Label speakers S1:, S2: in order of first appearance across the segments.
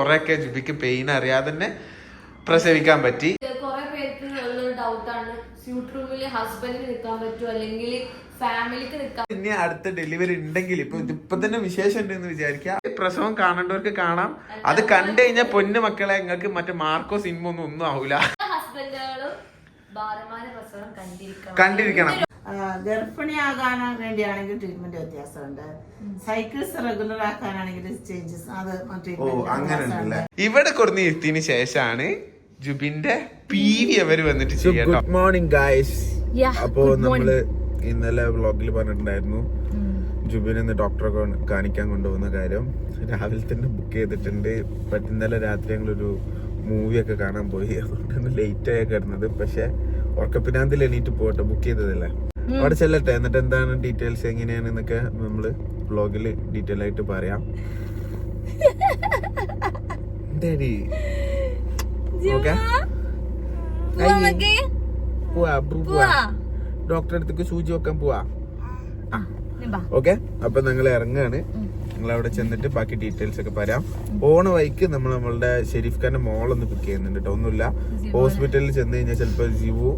S1: കുറെയൊക്കെ ജുബിക്ക് പെയിൻ അറിയാതെ തന്നെ പ്രസവിക്കാൻ പറ്റി.
S2: കുറെ പേർക്ക് ഉള്ളൊരു ഡൗട്ടാണ് സ്യൂട്ട് റൂമിൽ ഹസ്ബൻഡിന് നിൽക്കാൻ പറ്റുമോ അല്ലെങ്കിൽ ഫാമിലിക്ക് നിൽക്കാൻ
S1: ഇനി അടുത്ത ഡെലിവറി ഉണ്ടെങ്കിൽ ഇപ്പൊ ഇപ്പൊ തന്നെ വിശേഷം ഉണ്ടെന്ന് വിചാരിക്കുക. പ്രസവം കാണേണ്ടവർക്ക് കാണാം. അത് കണ്ടു കഴിഞ്ഞാൽ പൊന്നു മക്കളെ നിങ്ങൾക്ക് മറ്റേ മാർക്കോ സിനിമ ഒന്നും ഒന്നും ആവൂല.
S2: ഹസ്ബൻഡുകളും ഭാരമാന പ്രസവം കണ്ടിരിക്കണം.
S3: ഗർഭിണിയാകാൻ വേണ്ടിയാണെങ്കിൽ ട്രീറ്റ്മെന്റ് വ്യത്യാസമുണ്ട്. സൈക്കിൾസ് റെഗുലർ ആക്കാനാണെങ്കിൽ ചേഞ്ചസ് അത്
S1: അങ്ങനെ ഇവിടെ കൊടുന്ന് ഇരുത്തിന് ശേഷമാണ് ജുബിന്റെ പി വി അവർ വന്നിട്ട് ചെയ്യാം ഗുഡ് മോർണിംഗ് ഗായ്സ് അപ്പോ നമ്മൾ ഇന്നലെ വ്ളോഗിൽ പറഞ്ഞിട്ടുണ്ടായിരുന്നു. ജുബിനെ ഇന്ന് ഡോക്ടറെ കാണിക്കാൻ കൊണ്ടുപോകുന്ന കാര്യം. രാവിലെ തന്നെ ബുക്ക് ചെയ്തിട്ടുണ്ട്. ബട്ട് ഇന്നലെ രാത്രി ഞങ്ങളൊരു മൂവി ഒക്കെ കാണാൻ പോയി. അതുകൊണ്ടാണ് ലേറ്റ് ആയി കിടന്നത്. പക്ഷെ ഉറക്കപ്പിനാന്തിൽ എണീറ്റ് പോകട്ടെ ബുക്ക് ചെയ്തതല്ലേ? അവിടെ ചെല്ലട്ടെ. എന്നിട്ട് എന്താണ് ഡീറ്റെയിൽസ് എങ്ങനെയാണെന്നൊക്കെ നമ്മൾ വ്ളോഗിൽ ഡീറ്റെയിൽ ആയിട്ട് പറയാം. ഡോക്ടറെ അടുത്തേക്ക് സൂചി വെക്കാൻ പോവാ. ഓക്കെ. അപ്പൊ നിങ്ങൾ ഇറങ്ങാണ്. നിങ്ങൾ അവിടെ ചെന്നിട്ട് ബാക്കി ഡീറ്റെയിൽസ് ഒക്കെ പറയാം. ഓണ വൈക്ക് നമ്മൾ നമ്മളുടെ ഷെരീഫ് ഖാന്റെ മോളൊന്ന് പിക്ക് ചെയ്യുന്നുണ്ട് കേട്ടോ ഒന്നുമില്ല. ഹോസ്പിറ്റലിൽ ചെന്ന് കഴിഞ്ഞാൽ ചിലപ്പോൾ ജീവു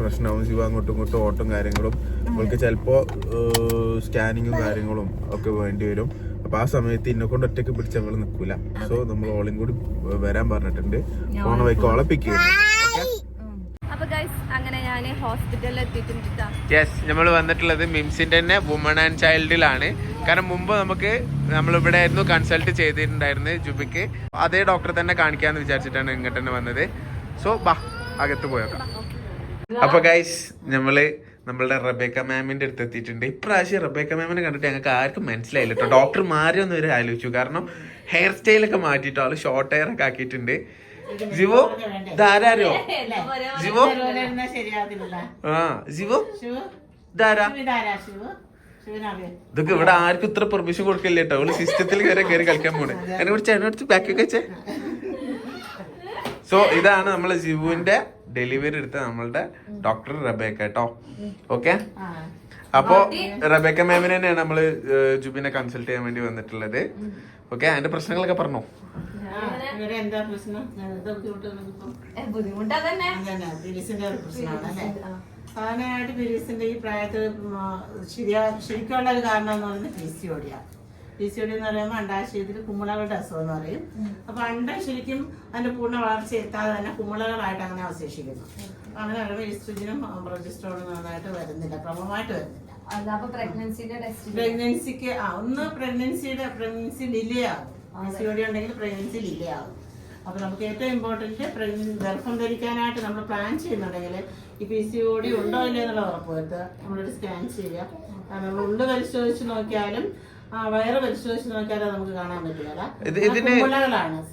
S1: പ്രശ്നവും ജീവ അങ്ങോട്ടും ഇങ്ങോട്ടും ഓട്ടം കാര്യങ്ങളും അവൾക്ക് ചിലപ്പോൾ സ്കാനിങ്ങും കാര്യങ്ങളും ഒക്കെ വേണ്ടി വരും. അപ്പൊ ആ സമയത്ത് ഇന്നെ കൊണ്ട് ഒറ്റയ്ക്ക് പിടിച്ച് നമ്മൾ നിൽക്കൂല സോ നമ്മൾ ഓളും കൂടി വരാൻ പറഞ്ഞിട്ടുണ്ട്. ഓണ വൈക്ക് ഓളെ പിക്ക് ചെയ്യുന്നു
S2: അങ്ങനെ ഞാൻ ഹോസ്പിറ്റലിൽ എത്തിയിട്ടുണ്ട്
S1: യെസ് നമ്മൾ വന്നിട്ടുള്ളത് മിംസിന്റെ തന്നെ വുമൺ ആൻഡ് ചൈൽഡിലാണ് കാരണം മുമ്പ് നമുക്ക് നമ്മൾ ഇവിടെ ആയിരുന്നു കൺസൾട്ട് ചെയ്തിട്ടുണ്ടായിരുന്നു ജുബിക്ക്. അതേ ഡോക്ടറെ തന്നെ കാണിക്കാന്ന് വിചാരിച്ചിട്ടാണ് ഇങ്ങോട്ട് തന്നെ വന്നത്. സോ ബാ അകത്ത് പോയേക്കാം അപ്പൊ ഗൈസ് നമ്മൾ നമ്മളുടെ റബേക്ക മാമിന്റെ അടുത്ത് എത്തിയിട്ടുണ്ട്. ഇപ്രാവശ്യം റബേക്ക മാമിനെ കണ്ടിട്ട് ഞങ്ങൾക്ക് ആർക്കും മനസ്സിലായില്ല കേട്ടോ ഡോക്ടർ മാറിയൊന്നും ഒരു ആലോചിച്ചു. കാരണം ഹെയർ സ്റ്റൈലൊക്കെ മാറ്റിയിട്ട് ആൾ ഷോർട്ട് ഹെയർ ഒക്കെ ആക്കിയിട്ടുണ്ട്. ജിവോ ധാരോ ജിവോ? ആ ജിവോ?
S3: ശിവ?
S1: ഇതൊക്കെ ഇവിടെ ആർക്കും ഇത്ര പെർമിഷൻ കൊടുക്കില്ല കേട്ടോ. അവൾ സിസ്റ്റത്തിൽ കയറി കയറി കളിക്കാൻ പോണേ. എന്നെ കുറിച്ച് എന്നെ കുറിച്ച് ബാക്കൊക്കെ വെച്ചേ. സോ ഇതാണ് നമ്മളെ ജിബുവിന്റെ ഡെലിവറി എടുത്ത നമ്മളുടെ ഡോക്ടർ റബേക്ക കേട്ടോ. ഓക്കെ അപ്പോ റബേക്ക മാമിനെ തന്നെയാണ് നമ്മൾ ജുബിനെ കൺസൾട്ട് ചെയ്യാൻ വേണ്ടി വന്നിട്ടുള്ളത്. ഓക്കെ അതിന്റെ പ്രശ്നങ്ങളൊക്കെ പറഞ്ഞോ?
S3: ബുദ്ധിമുട്ടാ
S2: തന്നെ
S3: സാധാരണയായിട്ട് പീരീഡ്സിന്റെ ഈ പ്രായത്തിൽ ശരിയാ ശരിക്കുള്ള ഒരു കാരണം എന്ന് പറയുന്നത് പി സി ഓടിയ പി സി ഒടി എന്ന് പറയുമ്പോൾ അണ്ടാശയത്തിൽ കുമ്മിളകളുടെ അസുഖം എന്ന് പറയും. അപ്പൊ അണ്ട ശരിക്കും അതിന്റെ പൂർണ വളർച്ച എത്താതെ തന്നെ കുമ്മിളകളായിട്ട് അങ്ങനെ അവശേഷിക്കുന്നു. അങ്ങനെ വരുമ്പോൾ ഈസ്ട്രജനും പ്രൊജിസ്ട്രോളും നന്നായിട്ട് വരുന്നില്ല ക്രമമായിട്ട് വരുന്നില്ല. പ്രഗ്നൻസിക്ക് ആ ഒന്ന് പ്രഗ്നൻസിയുടെ പ്രഗ്നൻസി ഡിലേ ആകും പി സി ഒടി ഉണ്ടെങ്കിൽ പ്രഗ്നൻസി ഡിലേ ആകും അപ്പൊ നമുക്ക് ഏറ്റവും ഇമ്പോർട്ടന്റ് ഗർഭം ധരിക്കാനായിട്ട് നമ്മൾ പ്ലാൻ ചെയ്യുന്നുണ്ടെങ്കിൽ ഈ പി സി ഒ ഡി ഉണ്ടോ ഇല്ലയോ എന്നുള്ള ഉറപ്പ് വരുത്തുക നമ്മളൊരു സ്കാൻ ചെയ്യുക. നമ്മൾ ഉള്ളു പരിശോധിച്ച് നോക്കിയാലും ആ വയറ് പരിശോധിച്ച് നോക്കിയാലും നമുക്ക് കാണാൻ പറ്റില്ല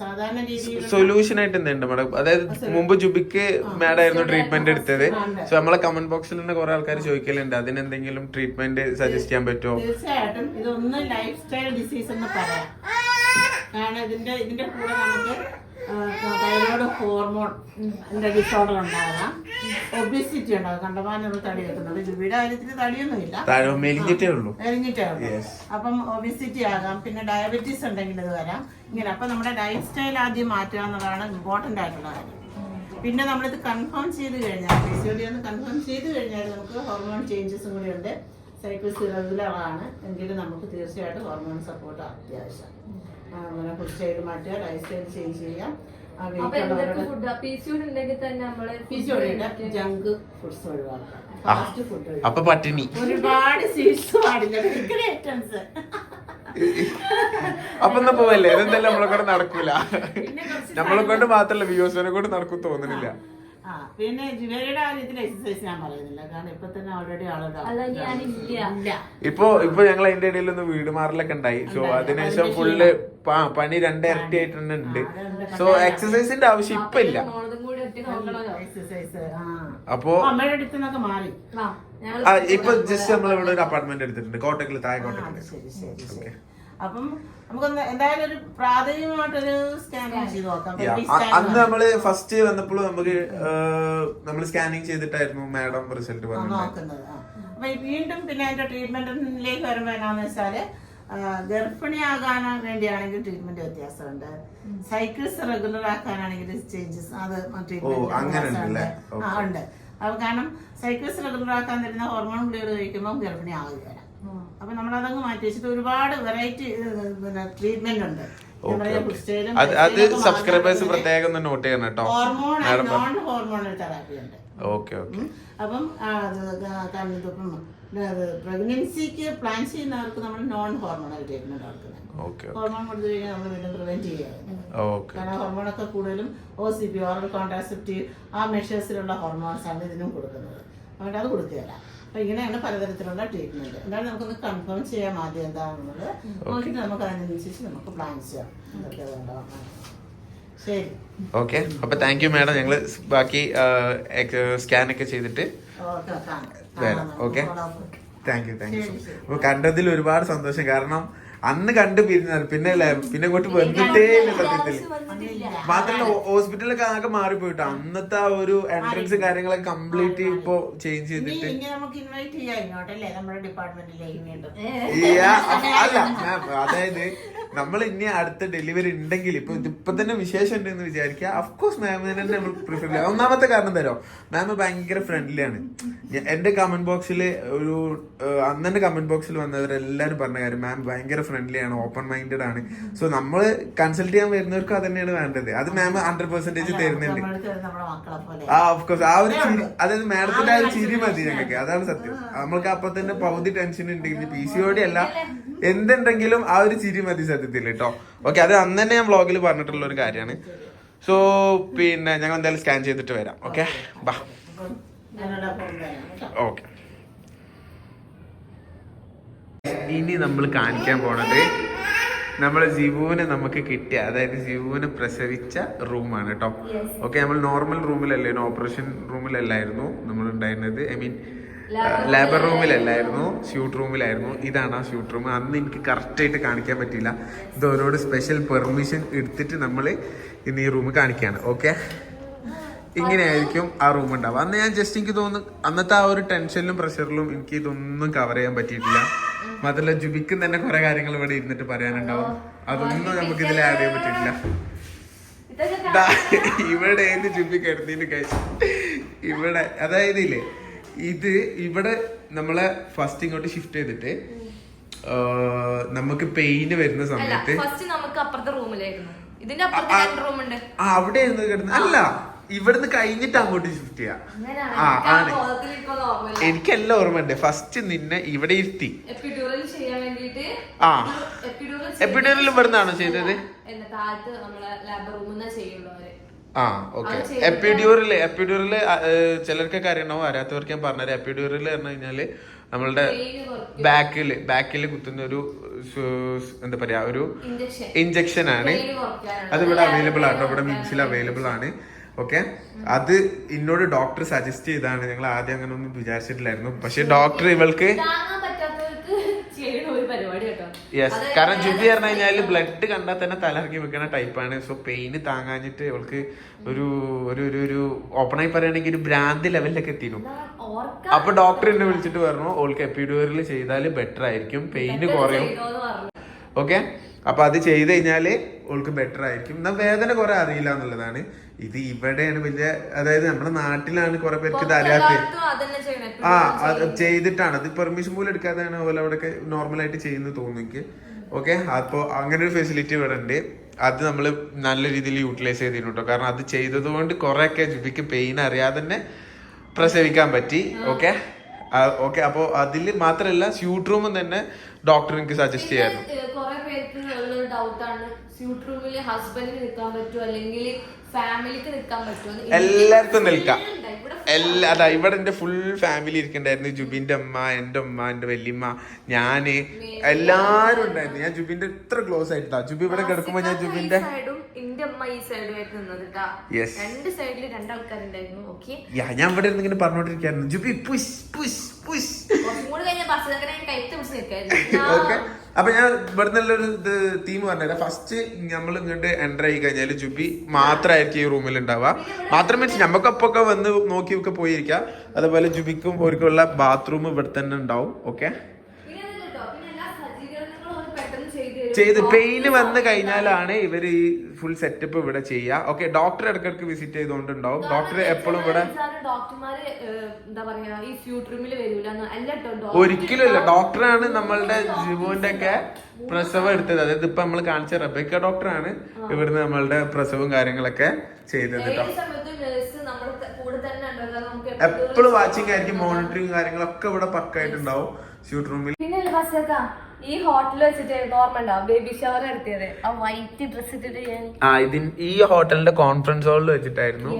S3: സാധാരണ രീതിയിൽ
S1: സൊല്യൂഷൻ ആയിട്ട് എന്തുണ്ട് മാഡം? അതായത് മുമ്പ് ജുബിക്ക് മാഡം ആയിരുന്നു ട്രീറ്റ്മെന്റ് എടുത്തത്. സോ നമ്മളെ കമന്റ് ബോക്സിൽ നിന്ന് കുറെ ആൾക്കാർ ചോദിക്കലുണ്ട്. അതിനെന്തെങ്കിലും ട്രീറ്റ്മെന്റ് സജസ്റ്റ് ചെയ്യാൻ പറ്റുമോ?
S3: തീർച്ചയായിട്ടും. ഇതൊന്ന് ലൈഫ് സ്റ്റൈൽ ഡിസീസ് എന്ന് പറയാം. കാരണം ഇതിന്റെ ഇതിന്റെ കൂടെ നമുക്ക് തൈറോയ്ഡ് ഹോർമോൺ ഡിസോർഡർ ഉണ്ടാകാം ഒബിസിറ്റി ഉണ്ടാകും കണ്ടമാനം തടി വെക്കുന്നത്. ജുബിയുടെ കാര്യത്തിൽ തടിയൊന്നുമില്ല.
S1: മെലിഞ്ഞിട്ടേ ഉള്ളൂ.
S3: എറിഞ്ഞിട്ടേ ഉള്ളൂ. അപ്പം ഒബിസിറ്റി ആകാം. പിന്നെ ഡയബറ്റീസ് ഉണ്ടെങ്കിൽ ഇത് വരാം. ഇങ്ങനെ. അപ്പം നമ്മുടെ ലൈഫ് സ്റ്റൈൽ ആദ്യം മാറ്റുക എന്നുള്ളതാണ് ഇമ്പോർട്ടന്റ് ആയിട്ടുള്ള കാര്യം. പിന്നെ നമ്മളിത് കൺഫേം ചെയ്ത് കഴിഞ്ഞാൽ പി സി ഒന്ന് കൺഫേം ചെയ്ത് കഴിഞ്ഞാൽ നമുക്ക് ഹോർമോൺ ചേഞ്ചസും കൂടി ഉണ്ട്. സൈക്കിൾസ് റെഗുലർ ആണ് എങ്കിലും നമുക്ക് തീർച്ചയായിട്ടും ഹോർമോൺ സപ്പോർട്ട് അത്യാവശ്യം. അങ്ങനെ ഫുഡ് ചെയ്ത് മാറ്റുക ലൈഫ് സ്റ്റൈൽ ചേഞ്ച് ചെയ്യാം. ജങ്ക് ഫുഡ്സ് ഒഴിവാക്കാം. ഫാസ്റ്റ് ഫുഡ്
S1: അപ്പൊ പട്ടിണി.
S3: ഒരുപാട് സ്വീറ്റ്സ് പാടില്ല. ഭയങ്കര ഐറ്റംസ്
S1: അപ്പൊ എന്നാ പോവല്ലേ? ഇതെന്തായാലും നമ്മളെ കൊണ്ട് നടക്കൂല. നമ്മളെ കൊണ്ട് മാത്രല്ല വ്യൂസിനെ കൊണ്ട് നടക്കും തോന്നുന്നില്ല
S3: ആ പിന്നെ ജുവേലിയുടെ കാര്യത്തിൽ എക്സസൈസ് ഞാൻ പറയുന്നില്ല. കാരണം ഇപ്പൊ തന്നെ ഓൾറെഡി ആളുടെ
S1: ഇപ്പൊ ഇപ്പൊ ഞങ്ങൾ അതിന്റെ ഇടയിൽ ഒന്ന് വീട് മാറലൊക്കെ ഉണ്ടായി. സോ അതിനുശേഷം ഫുള്ള് പണി രണ്ടിരട്ടി ആയിട്ട് തന്നെ ഉണ്ട്. സോ എക്സസൈസിന്റെ ആവശ്യം ഇപ്പൊ ഇല്ല. അപ്പോ
S3: അമ്മയുടെ അടുത്ത് നിന്നൊക്കെ മാറി.
S2: ആ ഞങ്ങൾ
S1: ഇപ്പൊ ജസ്റ്റ് നമ്മൾ ഇവിടെ ഒരു അപ്പാർട്ട്മെന്റ് എടുത്തിട്ടുണ്ട്. കോട്ടക്കിൽ താഴെ കോട്ടക്കൽ
S3: അപ്പം നമുക്കൊന്ന് എന്തായാലും ഒരു പ്രാഥമികമായിട്ടൊരു സ്കാനിങ് ചെയ്ത് നോക്കാം.
S1: അന്ന് നമ്മൾ ഫസ്റ്റ് വന്നപ്പോൾ നമുക്ക് നമ്മൾ സ്കാനിങ് ചെയ്തിട്ടായിരുന്നു മാഡം റിസൾട്ട് പറഞ്ഞു
S3: നോക്കുന്നത്. അപ്പൊ വീണ്ടും പിന്നെ അതിന്റെ ട്രീറ്റ്മെന്റിലേക്ക് വരുമ്പോ എന്നാന്ന് വെച്ചാൽ ഗർഭിണിയാകാൻ വേണ്ടിയാണെങ്കിൽ ട്രീറ്റ്മെന്റ് വ്യത്യാസമുണ്ട്. സൈക്കിൾസ് റെഗുലർ ആക്കാനാണെങ്കിൽ ചേഞ്ചസ് അത് ട്രീറ്റ്മെന്റ്
S1: അങ്ങനെ ഉണ്ടല്ലേ?
S3: ആ ഉണ്ട്. അപ്പൊ കാരണം സൈക്കിൾസ് റെഗുലർ ആക്കാൻ തരുന്ന ഹോർമോൺ ഗുളികൾ കഴിക്കുമ്പോൾ ഗർഭിണി ആവുകയാണ് അപ്പൊ നമ്മളതങ്ങ് മാറ്റി വെച്ചിട്ട് ഒരുപാട് വെറൈറ്റി പിന്നെ ട്രീറ്റ്മെന്റ് ഉണ്ട്.
S1: അത് സബ്സ്ക്രൈബേഴ്സ് പ്രത്യേകം നോട്ട് ചെയ്യണം കേട്ടോ.
S3: ഹോർമോൺ നോൺ ഹോർമോണൽ തെറാപ്പി ഉണ്ട്.
S1: ഓക്കെ ഓക്കെ
S3: അപ്പം പ്രഗ്നൻസിക്ക് പ്ലാൻ ചെയ്യുന്നവർക്ക് നമ്മൾ നോൺ ഹോർമോണൽ ട്രീറ്റ്മെന്റ് കൊടുക്കുന്നത് ഹോർമോൺ കൊടുത്തു കഴിഞ്ഞാൽ നമ്മൾ വീണ്ടും പ്രിവെന്റ് ചെയ്യുക. കാരണം ഹോർമോണൊക്കെ കൂടുതലും O C P oral contraceptive ആ മെഷേഴ്സിലുള്ള ഹോർമോൺസ് ആണ് ഇതിനും കൊടുക്കുന്നത്. അതുകൊണ്ട് അത് കൊടുക്കുകയില്ല അപ്പൊ ഇങ്ങനെയാണ് പലതരത്തിലുള്ള ട്രീറ്റ്മെന്റ് എന്താണ് നമുക്കൊന്ന് കൺഫേം ചെയ്യാം ആദ്യം എന്താണെന്നുള്ളത്. നോക്കിയിട്ട് നമുക്ക് അതിനനുസരിച്ച് നമുക്ക് പ്ലാൻ ചെയ്യാം. എന്തൊക്കെ വേണ്ടതാണ് ശരി.
S1: ഓക്കെ അപ്പൊ താങ്ക് യു മാഡം ഞങ്ങൾ ബാക്കി സ്കാൻ ഒക്കെ ചെയ്തിട്ട് വരാം. Okay thank you thank you
S3: so much
S1: അപ്പൊ കണ്ടതിൽ ഒരുപാട് സന്തോഷം. കാരണം അന്ന് കണ്ടു പിരിഞ്ഞാൽ പിന്നെ അല്ലേ? പിന്നെ ഇങ്ങോട്ട് വന്നിട്ടേ ഇല്ല സത്യത്തിൽ. മാത്രല്ല ഹോസ്പിറ്റലൊക്കെ ആകെ മാറിപ്പോയിട്ടോ. അന്നത്തെ ആ ഒരു എൻട്രൻസ് കാര്യങ്ങളൊക്കെ കംപ്ലീറ്റ് ഇപ്പൊ ചേഞ്ച് ചെയ്തിട്ട്. അല്ല അതായത് നമ്മൾ ഇനി അടുത്ത ഡെലിവറി ഉണ്ടെങ്കിൽ ഇപ്പൊ ഇപ്പൊ തന്നെ വിശേഷം ഉണ്ടെന്ന് വിചാരിക്കുക അഫ്കോഴ്സ് മാമിനെ തന്നെ നമ്മൾ പ്രിഫർ ചെയ്യാം. ഒന്നാമത്തെ കാരണം തരോ മാം ഭയങ്കര ഫ്രണ്ട്ലിയാണ് എന്റെ കമന്റ് ബോക്സിൽ ഒരു അന്നെ കമന്റ് ബോക്സിൽ വന്നവരെല്ലാരും പറഞ്ഞ കാര്യം മാം ഭയങ്കര ഫ്രണ്ട്ലിയാണ് ഓപ്പൺ മൈൻഡഡ് ആണ്. സോ നമ്മൾ കൺസൾട്ട് ചെയ്യാൻ വരുന്നവർക്ക് അത് തന്നെയാണ് വേണ്ടത്. അത് മാം ഹൺഡ്രഡ് പെർസെന്റേജ് തരുന്നുണ്ട്. ആ ഓഫ്കോഴ്സ് ആ ഒരു ചിരി അതായത് മാഡത്തിന്റെ ആ ഒരു ചിരി മതി ഞങ്ങൾക്ക് അതാണ് സത്യം. നമ്മൾക്ക് അപ്പൊ തന്നെ പകുതി ടെൻഷൻ ഉണ്ടെങ്കിൽ പി സി ഓടി അല്ല. എന്തുണ്ടെങ്കിലും ആ ഒരു ചിരി മതി സത്യത്തിൽ കേട്ടോ ഓക്കെ അത് അന്ന് തന്നെ ഞാൻ വ്ളോഗിൽ പറഞ്ഞിട്ടുള്ള ഒരു കാര്യമാണ്. സോ പിന്നെ ഞങ്ങൾ എന്തായാലും സ്കാൻ ചെയ്തിട്ട് വരാം. ഓക്കെ ബാ ഓക്കെ ഇനി നമ്മൾ കാണിക്കാൻ പോണത് നമ്മളെ ജിവുവിനെ നമുക്ക് കിട്ടിയ അതായത് ജിവുവിനെ പ്രസവിച്ച റൂമാണ് കേട്ടോ ഓക്കെ നമ്മൾ നോർമൽ റൂമിലല്ലേ ഓപ്പറേഷൻ റൂമിലല്ലായിരുന്നു നമ്മൾ ഉണ്ടായിരുന്നത് ഐ മീൻ ലേബർ റൂമിലല്ലായിരുന്നു ഷൂട്ട് റൂമിലായിരുന്നു ഇതാണ് ആ ഷൂട്ട് റൂം അന്ന് എനിക്ക് കറക്റ്റ് ആയിട്ട് കാണിക്കാൻ പറ്റിയില്ല. ഇത് ഓരോട് സ്പെഷ്യൽ പെർമിഷൻ എടുത്തിട്ട് നമ്മൾ ഇന്ന് ഈ റൂം കാണിക്കുകയാണ് ഓക്കെ ഇങ്ങനെയായിരിക്കും ആ റൂം ഉണ്ടാവുക. അന്ന് ഞാൻ ജസ്റ്റ് എനിക്ക് തോന്നുന്നു അന്നത്തെ ആ ഒരു ടെൻഷനിലും പ്രഷറിലും എനിക്ക് ഇതൊന്നും കവർ ചെയ്യാൻ പറ്റിയിട്ടില്ല. മാത്രമല്ല ജുബിക്കും തന്നെ കുറെ കാര്യങ്ങൾ ഇവിടെ ഇരുന്നിട്ട് പറയാനുണ്ടാവും. അതൊന്നും നമുക്ക് ഇതിൽ ആഡ് ചെയ്യാൻ പറ്റിയിട്ടില്ല. ഇവിടെ ഏത് ജുബിക്ക് എടുത്തിട്ട് കഴിച്ചു ഇവിടെ അതായത് ഇല്ലേ? ഇത് ഇവിടെ നമ്മളെ ഫസ്റ്റ് ഇങ്ങോട്ട് ഷിഫ്റ്റ് ചെയ്തിട്ട് നമുക്ക് പെയിന് വരുന്ന സമയത്ത്
S2: ഫസ്റ്റ് നമുക്ക് അപ്പുറത്തെ റൂമിലായിരുന്നു. ഇതിന്റെ അപ്പുറത്തെ റൂം ഉണ്ട്
S1: ആ അവിടെ കിടന്ന് അല്ല ഇവിടുന്ന് കഴിഞ്ഞിട്ട് അങ്ങോട്ട് ഷിഫ്റ്റ് ചെയ്യാം. ആ, ആണ്. എനിക്കെല്ലാം ഓർമ്മയുണ്ട്. ഫസ്റ്റ് നിന്നെ ഇവിടെ ഇരുത്തി. ആ.
S2: എപ്പിഡ്യൂറൽ
S1: ഇവിടുന്നാണോ ചെയ്തത്?
S2: താഴത്ത് നമ്മളെ ലാബ് റൂമിൽ ചെയ്യുള്ളൂ
S1: ആ ഓക്കെ എപ്പിഡ്യൂറിൽ എപ്പിഡ്യൂറിൽ ചിലർക്കൊക്കെ അറിയണോ? അറിയാത്തവർക്ക് ഞാൻ പറഞ്ഞുതരാം. എപ്പിഡ്യൂറിൽ പറഞ്ഞു കഴിഞ്ഞാൽ നമ്മളുടെ ബാക്കിൽ ബാക്കിൽ കുത്തുന്ന ഒരു എന്താ പറയാ ഒരു
S2: ഇഞ്ചക്ഷൻ
S1: ആണ്. അത് ഇവിടെ അവൈലബിൾ ആണ്. ഇവിടെ മിംസിൽ അവൈലബിൾ ആണ്. ഓക്കെ അത് എന്നോട് ഡോക്ടർ സജസ്റ്റ് ചെയ്താണ് ഞങ്ങൾ ആദ്യം അങ്ങനെ ഒന്നും വിചാരിച്ചിട്ടില്ലായിരുന്നു. പക്ഷെ ഡോക്ടർ ഇവൾക്ക്
S2: താങ്ങാൻ പറ്റാത്തവർക്ക് ചെയ്യണ ഒരു പരിപാടി കേട്ടോ
S1: യെസ് കാരണം ജുബി പറഞ്ഞു കഴിഞ്ഞാൽ ബ്ലഡ് കണ്ടാൽ തന്നെ തലർക്കി വെക്കുന്ന ടൈപ്പാണ് സോ പെയിന് താങ്ങാഞ്ഞിട്ട് അവൾക്ക് ഒരു ഒരു ഒരു ഒരു ആയി പറയുകയാണെങ്കിൽ ഒരു ഭ്രാന്ത് ലെവലിലൊക്കെ എത്തിയിരുന്നു അപ്പൊ ഡോക്ടർ എന്നെ വിളിച്ചിട്ട് പറഞ്ഞു ഓൾക്ക് എപ്പിഡ്യൂറിൽ ചെയ്താൽ ബെറ്റർ ആയിരിക്കും. പെയിന് കുറയും. ഓക്കെ അപ്പൊ അത് ചെയ്ത് കഴിഞ്ഞാൽ ഓൾക്ക് ബെറ്റർ ആയിരിക്കും. എന്നാ വേദന കുറെ അറിയില്ല എന്നുള്ളതാണ്. ഇത് ഇവിടെയാണ് വലിയ അതായത് നമ്മുടെ നാട്ടിലാണ് കുറെ പേർക്ക് ഇത്
S2: ചെയ്യണം.
S1: ആ അത് ചെയ്തിട്ടാണ്. അത് പെർമിഷൻ പോലും എടുക്കാതെയാണ് അതുപോലെ അവിടെ നോർമൽ ആയിട്ട് ചെയ്യുന്നത് തോന്നുന്നു എനിക്ക് ഓക്കെ അപ്പോൾ അങ്ങനെ ഒരു ഫെസിലിറ്റി ഇവിടെ ഉണ്ട്. അത് നമ്മൾ നല്ല രീതിയിൽ യൂട്ടിലൈസ് ചെയ്തിരുന്നു കേട്ടോ കാരണം അത് ചെയ്തത് കൊണ്ട് കുറെയൊക്കെ ജുബിക്ക് പെയിൻ അറിയാതെ തന്നെ പ്രസവിക്കാൻ പറ്റി. ഓക്കെ ഓക്കെ അപ്പോൾ അതിൽ മാത്രമല്ല സ്യൂട്ട് റൂമും തന്നെ ഡോക്ടർ എനിക്ക് സജസ്റ്റ് ചെയ്യായിരുന്നു.
S2: പേർക്ക് ഉള്ളൊരു ഡൗട്ടാണ് സ്യൂട്ട് റൂമിൽ ഹസ്ബൻഡിന് നിൽക്കാൻ പറ്റുമോ അല്ലെങ്കിൽ ഫാമിലിക്ക് നിൽക്കാൻ പറ്റുമോ
S1: എല്ലാവർക്കും നിൽക്കാം. എല്ലാ അതാ ഇവിടെ എന്റെ ഫുൾ ഫാമിലി ഇരിക്കണ്ടായിരുന്നു. ജുബിന്റെ അമ്മ എന്റെ ഉമ്മ എന്റെ വല്യമ്മ ഞാൻ എല്ലാരും ഉണ്ടായിരുന്നു. ഞാൻ ജുബിന്റെ ഇത്ര ക്ലോസ് ആയിട്ടാ. ജുബി ഇവിടെ കിടക്കുമ്പോ ഞാൻ ജുബിന്റെ ഞാൻ ഇവിടെ ഇരുന്ന് ഇങ്ങനെ പറഞ്ഞോണ്ടിരിക്കായിരുന്നു. ജുബി പുഷ് പുഷ് പുഷ്
S2: ഞാൻ
S1: ഓക്കെ അപ്പൊ ഞാൻ ഇവിടെ നല്ലൊരു ഇത് തീം പറഞ്ഞുതരാം. ഫസ്റ്റ് നമ്മൾ ഇങ്ങോട്ട് എന്റർ ആയി കഴിഞ്ഞാൽ ജുബി മാത്രമായിരിക്കും ഈ റൂമിൽ ഉണ്ടാവുക മാത്രം മീൻസ് നമുക്കൊപ്പൊക്കെ വന്ന് നോക്കിയൊക്കെ പോയിരിക്കാം. അതുപോലെ ജുബിക്കും ഓർക്കുള്ള ബാത്റൂം ഇവിടെ തന്നെ ഉണ്ടാവും ഓക്കെ
S2: പിന്നെ അത് കേട്ടോ പിന്നെ എല്ലാ സജ്ജീകരണങ്ങളും ഒരു
S1: ചെയ്ത് പെയിൻ വന്ന് കഴിഞ്ഞാലാണ് ഇവർ ഈ ഫുൾ സെറ്റപ്പ് ഇവിടെ ചെയ്യുക ഓക്കെ ഡോക്ടർ ഇടയ്ക്കിടയ്ക്ക് വിസിറ്റ് ചെയ്തുകൊണ്ടുണ്ടാവും. ഡോക്ടർ എപ്പോഴും ഇവിടെ ഒരിക്കലും ഇല്ല. ഡോക്ടറാണ് നമ്മളുടെ ജീവന്റെ ഒക്കെ പ്രസവം എടുത്തത്. അതായത് ഇപ്പൊ നമ്മൾ കാണിച്ച റബേക്ക ഡോക്ടറാണ് ഇവിടുന്ന് നമ്മളുടെ പ്രസവവും കാര്യങ്ങളൊക്കെ ചെയ്തത് കേട്ടോ എപ്പോഴും വാച്ചിങ് ആയിരിക്കും മോണിറ്ററിങ് കാര്യങ്ങളൊക്കെ ഇവിടെ പക്കായിട്ടുണ്ടാവും. ഷൂട്ട് റൂമിൽ
S2: ഈ ഹോട്ടലിൽ വെച്ചിട്ട് ഓർമ്മ ഉണ്ടാവും ബേബി ഷവർ നടത്തിയത് ആ വൈറ്റ് ഡ്രസ് ഇട്ടിട്ട് ഞാൻ
S1: ആ ഇതിൻ ഈ ഹോട്ടലിന്റെ കോൺഫറൻസ് ഹാളിൽ വെച്ചിട്ടായിരുന്നു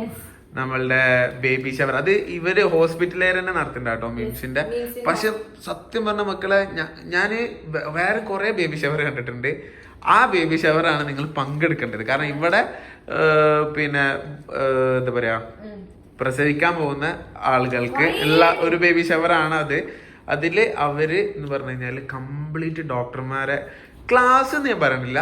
S1: നമ്മളുടെ ബേബി ഷവർ അത് ഇവർ ഹോസ്പിറ്റലിൽ തന്നെ നടത്തുന്നുണ്ട് കേട്ടോ മിംസിന്റെ പക്ഷെ സത്യം പറഞ്ഞ മക്കളെ ഞാൻ ഞാൻ വേറെ കുറെ ബേബി ഷവർ കണ്ടിട്ടുണ്ട്. ആ ബേബി ആണ് നിങ്ങൾ പങ്കെടുക്കേണ്ടത്. കാരണം ഇവിടെ പിന്നെ എന്താ പറയാ? പ്രസവിക്കാൻ പോകുന്ന ആളുകൾക്ക് ഉള്ള ഒരു ബേബി ആണ് അത്. അതിൽ അവർ എന്ന് പറഞ്ഞു കഴിഞ്ഞാൽ കംപ്ലീറ്റ് ഡോക്ടർമാരെ ക്ലാസ് എന്ന് ഞാൻ പറയണില്ല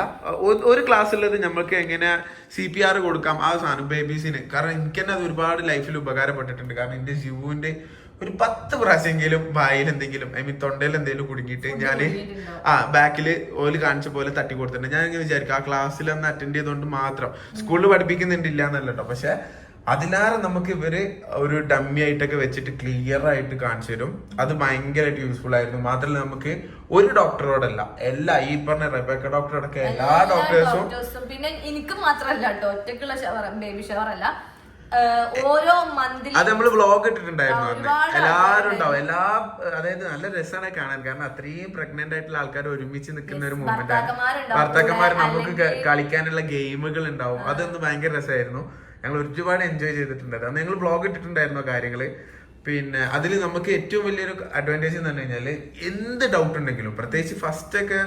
S1: ഒരു ക്ലാസ് ഉള്ളത് നമ്മൾക്ക് എങ്ങനെ സി പി ആർ കൊടുക്കാം ആ സാധനം ബേബീസിന് കാരണം എനിക്ക് തന്നെ അത് ഒരുപാട് ലൈഫിൽ ഉപകാരപ്പെട്ടിട്ടുണ്ട്. കാരണം എന്റെ ജീവുവിന്റെ ഒരു പത്ത് പ്രാവശ്യമെങ്കിലും വായിൽ എന്തെങ്കിലും ഐ മീൻ തൊണ്ടയിൽ എന്തെങ്കിലും കുടുങ്ങിയിട്ട് ഞാൻ ആ ബാക്കിൽ ഓൽ കാണിച്ച പോലെ തട്ടി കൊടുത്തിട്ടുണ്ട്. ഞാൻ ഇങ്ങനെ വിചാരിക്കും ആ ക്ലാസ്സിൽ ഒന്ന് അറ്റൻഡ് ചെയ്തുകൊണ്ട് മാത്രം. സ്കൂളിൽ പഠിപ്പിക്കുന്നുണ്ടില്ല എന്നല്ല കേട്ടോ പക്ഷെ അതിലാറെ നമുക്ക് ഇവർ ഒരു ഡമ്മി ആയിട്ടൊക്കെ വെച്ചിട്ട് ക്ലിയർ ആയിട്ട് കാണിച്ചു തരും. അത് ഭയങ്കരമായിട്ട് യൂസ്ഫുൾ ആയിരുന്നു. മാത്രമല്ല നമുക്ക് ഒരു ഡോക്ടറോടല്ല എല്ലാ ഈ പറഞ്ഞ റെബേക്ക ഡോക്ടറോടൊക്കെ എല്ലാ ഡോക്ടേഴ്സും
S2: പിന്നെ എനിക്ക് മാത്രല്ല കേട്ടോ ഒറ്റക്കുള്ള ഷവർ ബേബി ഷവർ അല്ല. ഓരോ
S1: അത് നമ്മൾ വ്ളോഗ് ഇട്ടിട്ടുണ്ടായിരുന്നു അന്ന്. എല്ലാവരും ഉണ്ടാവും. എല്ലാ അതായത് നല്ല രസമാണ് കാണാൻ. കാരണം അത്രയും പ്രഗ്നന്റ് ആയിട്ടുള്ള ആൾക്കാർ ഒരുമിച്ച് നിൽക്കുന്ന ഒരു മൂമെന്റ് ആണ്. ഭർത്താക്കന്മാർ നമുക്ക് കളിക്കാനുള്ള ഗെയിമുകൾ ഉണ്ടാവും. അതൊന്ന് ഭയങ്കര രസമായിരുന്നു. ഞങ്ങൾ ഒരുപാട് എൻജോയ് ചെയ്തിട്ടുണ്ട്. അന്ന് ഞങ്ങൾ ബ്ലോഗ് ഇട്ടിട്ടുണ്ടായിരുന്നു കാര്യങ്ങൾ പിന്നെ അതിൽ നമുക്ക് ഏറ്റവും വലിയൊരു അഡ്വാന്റേജ് എന്ന് പറഞ്ഞു കഴിഞ്ഞാൽ എന്ത് ഡൗട്ട് ഉണ്ടെങ്കിലും പ്രത്യേകിച്ച് ഫസ്റ്റ് ഒക്കെ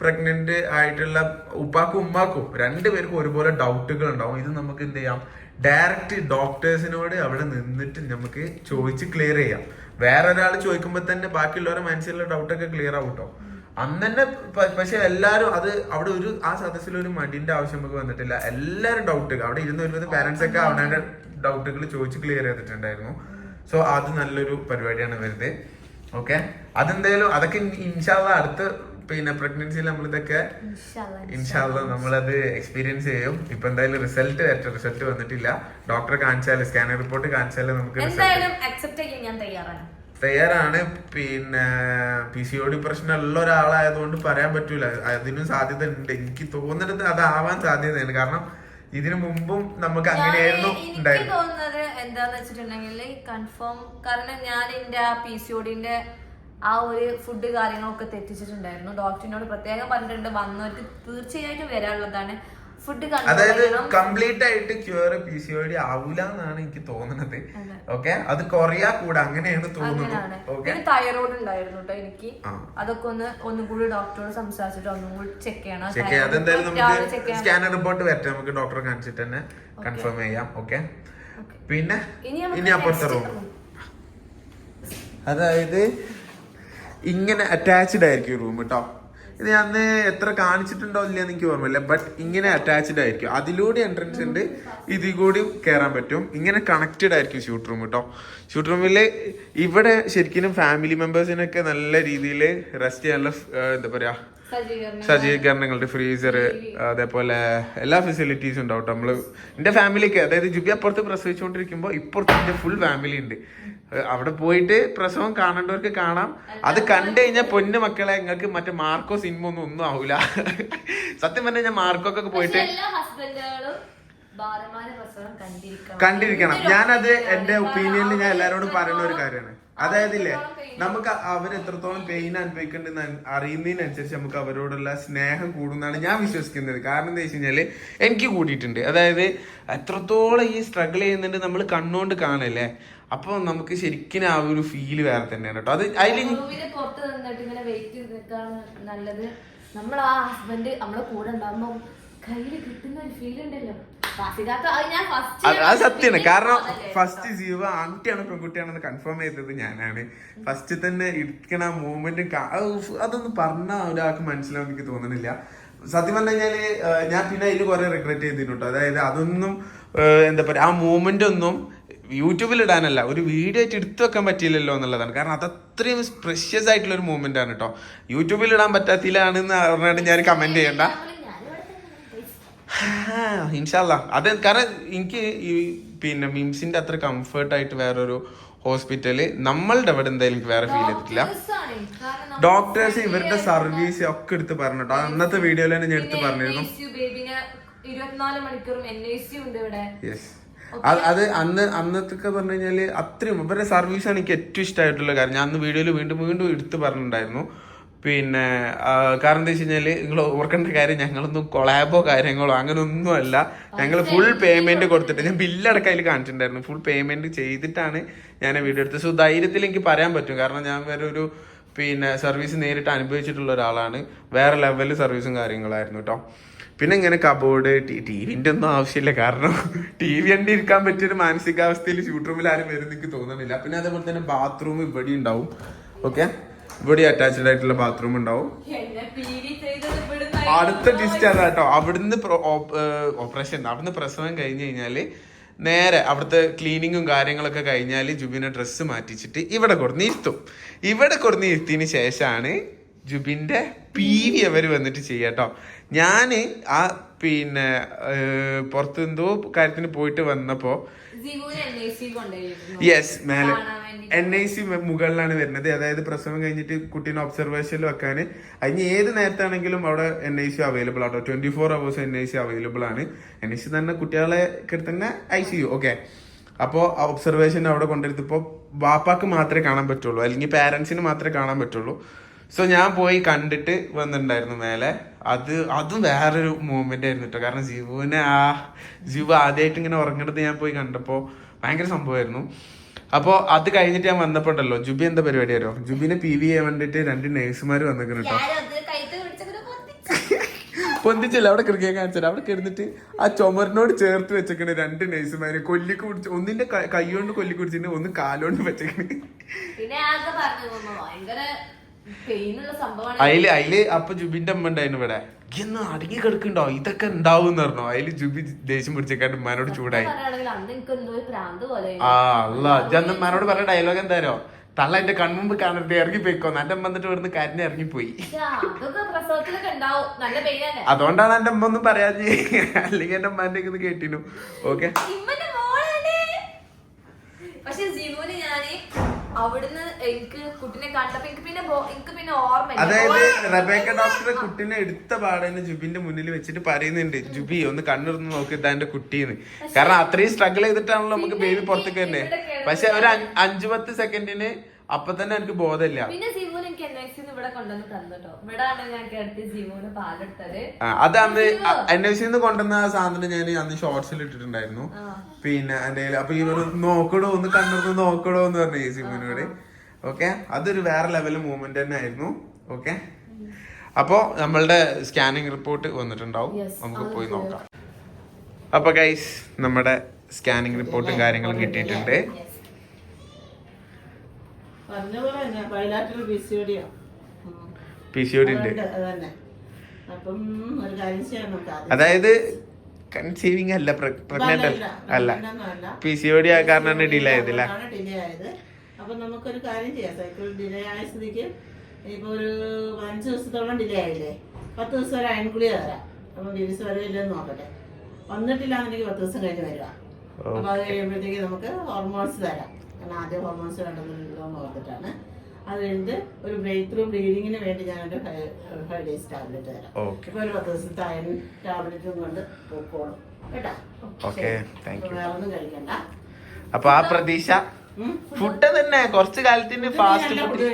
S1: പ്രഗ്നന്റ് ആയിട്ടുള്ള ഉപ്പാക്കും ഉമ്മാക്കും രണ്ടുപേർക്കും ഒരുപോലെ ഡൗട്ടുകൾ ഉണ്ടാവും. ഇത് നമുക്ക് എന്ത് ചെയ്യാം? ഡയറക്റ്റ് ഡോക്ടേഴ്സിനോട് അവിടെ നിന്നിട്ട് നമുക്ക് ചോദിച്ച് ക്ലിയർ ചെയ്യാം. വേറെ ഒരാൾ ചോദിക്കുമ്പോൾ തന്നെ ബാക്കിയുള്ളവരുടെ മനസ്സിലുള്ള ഡൗട്ടൊക്കെ ക്ലിയർ ആവും കേട്ടോ അന്ന് തന്നെ പക്ഷെ എല്ലാരും അത് അവിടെ ഒരു ആ സദസ്സിൽ ഒരു മടിന്റെ ആവശ്യം നമുക്ക് വന്നിട്ടില്ല. എല്ലാരും ഡൗട്ട് അവിടെ ഇരുന്ന് വരുന്നത് പാരന്റ്സ് ഒക്കെ അവിടെ ഡൗട്ടുകൾ ചോദിച്ച് ക്ലിയർ ചെയ്തിട്ടുണ്ടായിരുന്നു. സോ അത് നല്ലൊരു പരിപാടിയാണ് വരുന്നത്. ഓക്കെ അതെന്തായാലും അതൊക്കെ ഇൻഷാല്ല അടുത്ത പിന്നെ പ്രഗ്നൻസിയിൽ നമ്മളിതൊക്കെ
S2: ഇതൊക്കെ
S1: ഇൻഷാല്ല നമ്മളത് എക്സ്പീരിയൻസ് ചെയ്യും. ഇപ്പൊ എന്തായാലും റിസൾട്ട് വരട്ടെ റിസൾട്ട് വന്നിട്ടില്ല. ഡോക്ടറെ കാണിച്ചാൽ സ്കാനർ റിപ്പോർട്ട് കാണിച്ചാൽ നമുക്ക് റിസൾട്ട്
S2: തയ്യാറാണ്
S1: പിന്നെ പി സി ഒ ഡി പ്രശ്നം ഉള്ള ഒരാളായതുകൊണ്ട് പറയാൻ പറ്റൂല. അതിനും സാധ്യത ഉണ്ട് എനിക്ക് തോന്നുന്നത് അതാവാൻ സാധ്യതയാണ്. കാരണം ഇതിനു മുമ്പും നമുക്ക് അങ്ങനെയായിരുന്നു
S2: എനിക്ക് തോന്നുന്നത് എന്താന്ന് വെച്ചിട്ടുണ്ടെങ്കിൽ കൺഫേം കാരണം ഞാൻ എന്റെ ആ പി സി ഒഡിന്റെ ആ ഒരു ഫുഡ് കാര്യങ്ങളൊക്കെ തെറ്റിച്ചിട്ടുണ്ടായിരുന്നു. ഡോക്ടറിനോട് പ്രത്യേകം പറഞ്ഞിട്ടുണ്ട്. വന്നവർക്ക് തീർച്ചയായിട്ടും വരാനുള്ളതാണ്. ഫുഡ്
S1: അതായത് കംപ്ലീറ്റ് ആയിട്ട് cure P C O D ആവൂല എന്നാണ് എനിക്ക് തോന്നുന്നത് ഓക്കെ അത് കൊറിയാ കൂടെ അങ്ങനെയാണ് തോന്നുന്നത്
S2: തൈറോയിഡ് ഉണ്ടായിരുന്നു കേട്ടോ എനിക്ക്. അതൊക്കെ ഒന്ന് ഒന്നും കൂടി ഡോക്ടറോട് സംസാരിച്ചിട്ട് ഒന്നും കൂടി ചെക്ക് ചെയ്യണം.
S1: ചെക്ക് ചെയ്യാം. അതെന്തായാലും നമുക്ക് സ്കാനർ റിപ്പോർട്ട് വരട്ടെ. നമുക്ക് ഡോക്ടറെ കാണിച്ചിട്ട് തന്നെ കൺഫേം ചെയ്യാം. ഓക്കെ പിന്നെ
S2: ഇനി
S1: അപ്പുറത്തെ റൂം അതായത് ഇങ്ങനെ അറ്റാച്ച്ഡ് ആയിരിക്കും റൂം കേട്ടോ ഇത് ഞാൻ അന്ന് എത്ര കാണിച്ചിട്ടുണ്ടോ ഇല്ല എനിക്ക് ഓർമ്മയില്ല. ബട്ട് ഇങ്ങനെ അറ്റാച്ച്ഡ് ആയിരിക്കും. അതിലൂടെ എൻട്രൻസ് ഉണ്ട്. ഇതിൽ കൂടി കയറാൻ പറ്റും. ഇങ്ങനെ കണക്റ്റഡ് ആയിരിക്കും ഷൂട്ട് റൂം കേട്ടോ ഷൂട്ട് റൂമിൽ ഇവിടെ ശരിക്കും ഫാമിലി മെമ്പേഴ്സിനൊക്കെ നല്ല രീതിയിൽ റെസ്റ്റ് ചെയ്യാനുള്ള എന്താ പറയാ
S2: സജ്ജീകരണം
S1: സജ്ജീകരണങ്ങളുടെ ഫ്രീസർ അതേപോലെ എല്ലാ ഫെസിലിറ്റീസും ഉണ്ടാവും. നമ്മൾ എന്റെ ഫാമിലിക്ക് അതായത് ജുബി അപ്പുറത്ത് പ്രസവിച്ചുകൊണ്ടിരിക്കുമ്പോൾ ഇപ്പുറത്ത് എന്റെ ഫുൾ ഫാമിലി ഉണ്ട്. അവിടെ പോയിട്ട് പ്രസവം കാണേണ്ടവർക്ക് കാണാം. അത് കണ്ടു കഴിഞ്ഞാൽ പൊന്നു മക്കളെ നിങ്ങൾക്ക് മറ്റേ മാർക്കോ സിനിമ ഒന്നും ഒന്നും ആവൂല. സത്യം പറഞ്ഞാൽ ഞാൻ മാർക്കോക്കൊക്കെ പോയിട്ട്
S2: കണ്ടിരിക്കണം.
S1: കണ്ടിരിക്കണം. ഞാനത് എന്റെ ഒപ്പീനിയനിൽ ഞാൻ എല്ലാരോടും പറയുന്ന ഒരു കാര്യമാണ്. അതായത് ഇല്ലേ നമുക്ക് അവർ എത്രത്തോളം പെയിൻ അനുഭവിക്കേണ്ടെന്ന് അറിയുന്നതിനനുസരിച്ച് നമുക്ക് അവരോടുള്ള സ്നേഹം കൂടുന്നതാണ് ഞാൻ വിശ്വസിക്കുന്നത്. കാരണം എന്താ വെച്ച് കഴിഞ്ഞാൽ എനിക്ക് കൂടിയിട്ടുണ്ട്. അതായത് എത്രത്തോളം ഈ സ്ട്രഗിൾ ചെയ്യുന്നുണ്ട് നമ്മൾ കണ്ണുകൊണ്ട് കാണല്ലേ? അപ്പൊ നമുക്ക് ശരിക്കും ആ ഒരു ഫീൽ വേറെ തന്നെയാണ് കേട്ടോ. അത് അതിൽ
S2: നമ്മൾ ആ ഹസ്ബൻഡ് നമ്മളെ കൂടെ ഉണ്ടാകുമ്പോ കയ്യിൽ കിട്ടുന്ന ഒരു ഫീൽ ഉണ്ടല്ലോ. അത്
S1: സത്യാണ്. സത്യമാണ് കാരണം ഫസ്റ്റ് ജീവ ആൺകുട്ടിയാണ് പെൺകുട്ടിയാണെന്ന് കൺഫേം ചെയ്തത് ഞാനാണ്. ഫസ്റ്റ് തന്നെ ഇരിക്കണ മൂവ്മെന്റ് അതൊന്നും പറഞ്ഞ ഒരാൾക്ക് മനസ്സിലാവും എനിക്ക് തോന്നണില്ല. സത്യം പറഞ്ഞു കഴിഞ്ഞാൽ ഞാൻ പിന്നെ അതിൽ കുറെ റിഗ്രറ്റ് ചെയ്തിട്ടുണ്ട് അതായത് അതൊന്നും എന്താ പറയാ ആ മൂവ്മെന്റ് ഒന്നും യൂട്യൂബിൽ ഇടാനല്ല ഒരു വീഡിയോ ആയിട്ട് എടുത്തു വെക്കാൻ പറ്റിയില്ലല്ലോ എന്നുള്ളതാണ്. കാരണം അത് അത്രയും പ്രഷ്യസ് ആയിട്ടുള്ള ഒരു മൂവ്മെന്റ് ആണ് കേട്ടോ യൂട്യൂബിൽ ഇടാൻ പറ്റാത്തില്ലാണെന്ന് പറഞ്ഞിട്ട് ഞാൻ കമന്റ് ചെയ്യണ്ട. ഇൻഷാല്ല അത് കാരണം എനിക്ക് ഈ പിന്നെ മിംസിന്റെ അത്ര കംഫർട്ടായിട്ട് വേറൊരു ഹോസ്പിറ്റൽ നമ്മളുടെ അവിടെ എന്തായാലും എനിക്ക് വേറെ ഫീൽ ചെയ്തിട്ടില്ല. ഡോക്ടേഴ്സ് ഇവരുടെ സർവീസ് ഒക്കെ എടുത്ത് പറഞ്ഞു കേട്ടോ അന്നത്തെ വീഡിയോയിൽ തന്നെ ഞാൻ എടുത്ത് പറഞ്ഞിരുന്നു.
S2: ഇരുപത്തിനാല് മണിക്കൂറും എൻ ഐ സി ഉണ്ട് ഇവിടെ.
S1: അത് അന്ന് അന്നത്തൊക്കെ പറഞ്ഞു കഴിഞ്ഞാൽ അത്രയും ഇവരുടെ സർവീസാണ് എനിക്ക് ഏറ്റവും ഇഷ്ടമായിട്ടുള്ള കാര്യം. ഞാൻ അന്ന് വീഡിയോയിൽ വീണ്ടും വീണ്ടും എടുത്ത് പറഞ്ഞിട്ടുണ്ടായിരുന്നു. പിന്നെ കാരണം എന്താ വെച്ച് കഴിഞ്ഞാൽ നിങ്ങൾ ഓർക്കേണ്ട കാര്യം ഞങ്ങളൊന്നും കൊളാബോ കാര്യങ്ങളോ അങ്ങനെ ഒന്നും അല്ല ഞങ്ങൾ ഫുൾ പേയ്മെന്റ് കൊടുത്തിട്ട് ഞാൻ ബില്ലടക്കം അതിൽ കാണിച്ചിട്ടുണ്ടായിരുന്നു. ഫുൾ പേയ്മെന്റ് ചെയ്തിട്ടാണ് ഞാൻ വീഡിയോ എടുത്തത്. സോ ധൈര്യത്തിൽ എനിക്ക് പറയാൻ പറ്റും. കാരണം ഞാൻ വേറെ ഒരു പിന്നെ സർവീസ് നേരിട്ട് അനുഭവിച്ചിട്ടുള്ള ഒരാളാണ്. വേറെ ലെവലിൽ സർവീസും കാര്യങ്ങളായിരുന്നു കേട്ടോ പിന്നെ ഇങ്ങനെ കബോർഡ് ടി വിന്റെ ഒന്നും ആവശ്യമില്ല. കാരണം ടി വി കണ്ടി ഇരിക്കാൻ പറ്റിയൊരു മാനസികാവസ്ഥയിൽ ഷൂട്ട് റൂമിൽ ആരും വരും എനിക്ക് തോന്നുന്നില്ല പിന്നെ അതേപോലെ തന്നെ ബാത്റൂം ഇവിടെ ഉണ്ടാവും. ഓക്കെ ഇവിടെ അറ്റാച്ച്ഡ് ആയിട്ടുള്ള ബാത്റൂം ഉണ്ടാവും. അടുത്ത ടിസ്റ്റ് അതാ കേട്ടോ. അവിടുന്ന് ഓപ്പറേഷൻ അവിടുന്ന് പ്രസവം കഴിഞ്ഞ് കഴിഞ്ഞാൽ നേരെ അവിടുത്തെ ക്ലീനിങ്ങും കാര്യങ്ങളൊക്കെ കഴിഞ്ഞാൽ ജുബിനെ ഡ്രസ്സ് മാറ്റിച്ചിട്ട് ഇവിടെ കൊടുന്ന് ഇരുത്തും ഇവിടെ കൊടുന്ന് ഇരുത്തിയതിന് ശേഷമാണ് ജുബിന്റെ പി വി അവർ വന്നിട്ട് ചെയ്യാട്ടോ ഞാൻ ആ പിന്നെ പുറത്ത് എന്തോ കാര്യത്തിന് പോയിട്ട് വന്നപ്പോ യെസ് മേലെ. എൻ ഐ സി മുകളിലാണ് വരുന്നത്. അതായത് പ്രസവം കഴിഞ്ഞിട്ട് കുട്ടീനെ ഒബ്സർവേഷനിൽ വെക്കാൻ അതിന് ഏത് നേരത്താണെങ്കിലും അവിടെ എൻ ഐ സി അവൈലബിൾ ആട്ടോ. Twenty four hours N I C available ആണ് എൻ ഐ സി തന്നെ കുട്ടികളെ കിട്ടുന്ന ഐ സി യു ഓക്കെ അപ്പോൾ ഒബ്സർവേഷൻ അവിടെ കൊണ്ടിരുത്തിപ്പോൾ വാപ്പാക്ക് മാത്രമേ കാണാൻ പറ്റുള്ളൂ. അല്ലെങ്കിൽ പാരൻസിന് മാത്രമേ കാണാൻ പറ്റുള്ളൂ. സോ ഞാൻ പോയി കണ്ടിട്ട് വന്നിട്ടുണ്ടായിരുന്നു മേലെ. അത് അതും വേറൊരു മൂവ്മെന്റ് ആയിരുന്നു കേട്ടോ കാരണം ജീവുവിനെ ആ ജീവു ആദ്യമായിട്ട് ഇങ്ങനെ ഉറങ്ങണത് ഞാൻ പോയി കണ്ടപ്പോൾ ഭയങ്കര സംഭവമായിരുന്നു. അപ്പോൾ അത് കഴിഞ്ഞിട്ട് ഞാൻ വന്നപ്പോണ്ടല്ലോ ജുബി എന്താ പരിപാടി ആരോ ജുബിനെ പി വി ചെയ്യാൻ വേണ്ടിയിട്ട് രണ്ട് നേഴ്സുമാർ വന്നിരിക്കുന്നു കേട്ടോ. പൊന്തിച്ചില്ല അവിടെ കിടക്കാൻ കാണിച്ചത്. അവിടെ കിടന്നിട്ട് ആ ചുമറിനോട് ചേർത്ത് വെച്ചേക്കണ് രണ്ട് നേഴ്സുമാര് കൊല്ലിക്ക് പിടിച്ച് ഒന്നിന്റെ ക- കൊണ്ട് കൊല്ലി കുടിച്ചിട്ട് ഒന്ന് കാലുകൊണ്ട് വെച്ചേക്കണ്. അതിൽ അതിൽ അപ്പൊ ജുബിന്റെ അമ്മ ഉണ്ടായിരുന്നു ഇവിടെ. ഇന്ന് അടങ്ങി കിടക്കുണ്ടോ ഇതൊക്കെ ഉണ്ടാവും എന്ന് പറഞ്ഞു. അതിൽ ജുബി ദേഷ്യം പിടിച്ചേക്കാണ്ട് ഉമ്മാനോട് ചൂടായി. ആ അല്ല അന്ന് ഉമ്മാനോട് പറഞ്ഞ ഡയലോഗ് എന്തായാലോ തള്ള എന്റെ കൺമുമ്പ് കാണരുത് ഇറങ്ങി പോയിക്കോ. എന്റെ അമ്മ എന്നിട്ട് ഇവിടുന്ന് കരഞ്ഞ് ഇറങ്ങിപ്പോയി.
S2: നല്ല
S1: അതുകൊണ്ടാണ് എന്റെ അമ്മ ഒന്നും പറയാതെ അല്ലെങ്കിൽ എന്റെ അമ്മാന്റെ ഇത് കേട്ടിനു ഓക്കെ.
S2: പക്ഷെ ജീവന് ഞാൻ അവിടുന്ന് എനിക്ക് കുട്ടിനെ കണ്ടപ്പോ എനിക്ക് പിന്നെ എനിക്ക് പിന്നെ ഓർമ്മ
S1: അതായത് റബേക്ക ഡോക്ടർ കുട്ടിനെ എടുത്ത പാടന്നെ ജുബിന്റെ മുന്നിൽ വെച്ചിട്ട് പറയുന്നുണ്ട് ജുബി ഒന്ന് കണ്ണിറന്ന് നോക്കി ഇതാ എന്റെ കുട്ടീന്ന്. കാരണം അത്രയും സ്ട്രഗിൾ ചെയ്തിട്ടാണല്ലോ നമുക്ക് ബേബി പുറത്തേക്ക് തന്നെ പക്ഷെ ഒരു അഞ്ചു പത്ത് സെക്കൻഡിന് അപ്പൊ തന്നെ എനിക്ക് ബോധമില്ല.
S2: പിന്നെ അന്ന് എനിക്ക് എൻ ഐ സിന്ന് ഇവിടെ കൊണ്ടുവന്ന് തന്നിട്ടോ ഇവിടാണ് ഞാൻ കിടത്തി പാലെടുത്തത്.
S1: അത് അന്ന് അന്വേഷിച്ച് കൊണ്ടുവന്ന ആ സാധനം ഞാൻ അന്ന് ഷോർട്സിൽ ഇട്ടിട്ടുണ്ടായിരുന്നു. പിന്നെ എന്റെ അപ്പൊ ഇവർ നോക്കടോ ഒന്ന് കണ്ണിറന്ന് നോക്കടോ എന്ന് പറഞ്ഞു സിമിനോട് ഓക്കെ? അതൊരു വേറെ ലെവൽ മൂവ്മെന്റ് തന്നെ ആയിരുന്നു ഓക്കെ? അപ്പോ നമ്മളുടെ സ്കാനിങ് റിപ്പോർട്ട് വന്നിട്ടുണ്ടാവും. നമുക്ക് പോയി നോക്കാം. അപ്പൊ ഗൈസ് നമ്മുടെ സ്കാനിങ് റിപ്പോർട്ടും കാര്യങ്ങളും കിട്ടിയിട്ടുണ്ട്.
S3: പറഞ്ഞ പോലെ തന്നെ ബൈലാറ്ററൽ പി സി ഒടിയോ
S1: പി സി ഒ ഉണ്ട്.
S3: അതന്നെ അപ്പം ഒരു കാര്യം ചെയ്യണം
S1: അതായത് കൺസീവിങ് അല്ല പ്രഗ്നന്റ് അല്ല. പി സി ഒ ഡി ആ കാരണമാണ് ഡിലേ ആയതില്ല
S3: ഡിലേ ആയത് അപ്പൊ നമുക്കൊരു കാര്യം ചെയ്യാം. സൈക്കിൾ ഡിലേ ആയ സ്ഥിതിക്ക് ഇപ്പൊ ഒരു അഞ്ച് ദിവസത്തോളം ഡിലേ ആയില്ലേ? പത്ത് ദിവസം ഒരു അയൺകുളി തരാം. അപ്പൊ ബിബിസ് വരവില്ലെന്ന് നോക്കട്ടെ. വന്നിട്ടില്ലാന്നുണ്ടെങ്കിൽ പത്ത് ദിവസം കഴിഞ്ഞ് വരിക. അപ്പൊ അത് കഴിയുമ്പോഴത്തേക്ക് നമുക്ക് ഹോർമോൺസ് തരാം. കാരണം ആദ്യം ഹോർമോൺസ് വേണ്ടതെന്ന് ഓർത്തിട്ടാണ് അത് കഴിഞ്ഞിട്ട് ഒരു ബ്രേക്ക് ത്രൂ ബ്ലീഡിങ്ങിന് വേണ്ടി ഞാനൊരു ഫൈവ് ഡേയ്സ് ടാബ്ലറ്റ് തരാം. ഇപ്പൊ ഒരു പത്ത് ദിവസത്തെ അയൺ ടാബ്ലറ്റും കൊണ്ട് പോക്കോളും. കേട്ടോ?
S1: വേറൊന്നും
S3: അപ്പൊ കഴിക്കണ്ട.
S1: ആ പ്രതീക്ഷ? ഫുഡ് തന്നെ കുറച്ച് കാലത്തിന് ഫാസ്റ്റ് ഫുഡ്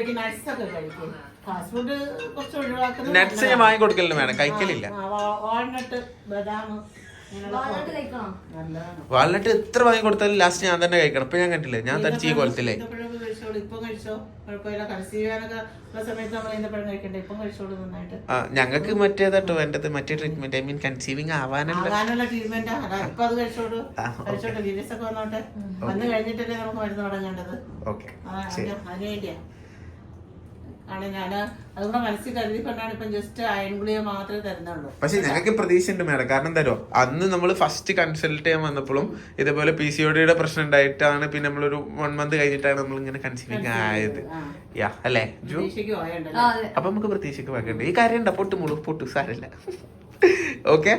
S3: ഫാസ്റ്റ് ഫുഡ് കുറച്ച് ഒഴിവാക്കുന്നത്
S1: നട്ട്സ് ഞാൻ വാങ്ങി കൊടുക്കലുണ്ട് മേഡം കഴിക്കലില്ല
S3: വാൾനട്ട് ബദാം
S1: വാളിനട്ട് എത്ര വാങ്ങി കൊടുത്താലും ലാസ്റ്റ് ഞാൻ തന്നെ കഴിക്കണം. ഇപ്പൊ ഞാൻ കണ്ടില്ലേ ഞാൻ തടിച്ച് ഈ കൊലത്തില്ലേ ഞങ്ങക്ക് ഞങ്ങൾക്ക് മറ്റേതാട്ടോ വേണ്ടത്. മറ്റേ ട്രീറ്റ്മെന്റ് ഐ മീൻ കൺസീവിങ് ആവാനുള്ള ഓക്കെ
S3: ആണ് ഞാൻ മനസ്സിൽ ഇപ്പം ജസ്റ്റ് അയൺ ഗുളിക മാത്രമേ തരുന്നുള്ളൂ.
S1: പക്ഷെ ഞങ്ങൾക്ക് പ്രതീക്ഷ ഉണ്ട് മേഡം. കാരണം തരോ അന്ന് നമ്മൾ ഫസ്റ്റ് കൺസൾട്ട് ചെയ്യാൻ വന്നപ്പോഴും ഇതേപോലെ പി സി ഒ ഡിയുടെ പ്രശ്നം ഉണ്ടായിട്ടാണ് പിന്നെ നമ്മളൊരു വൺ മന്ത് കഴിഞ്ഞിട്ടാണ് നമ്മൾ ഇങ്ങനെ കൺസീവിങ് ആയത്. യാ അല്ലേ? ജു? അപ്പൊ നമുക്ക് പ്രതീക്ഷയ്ക്ക് വെക്കണ്ട ഈ കാര്യം ഉണ്ടോ പൊട്ടു മുളു പൊട്ടു സാരല്ല. ഓക്കെ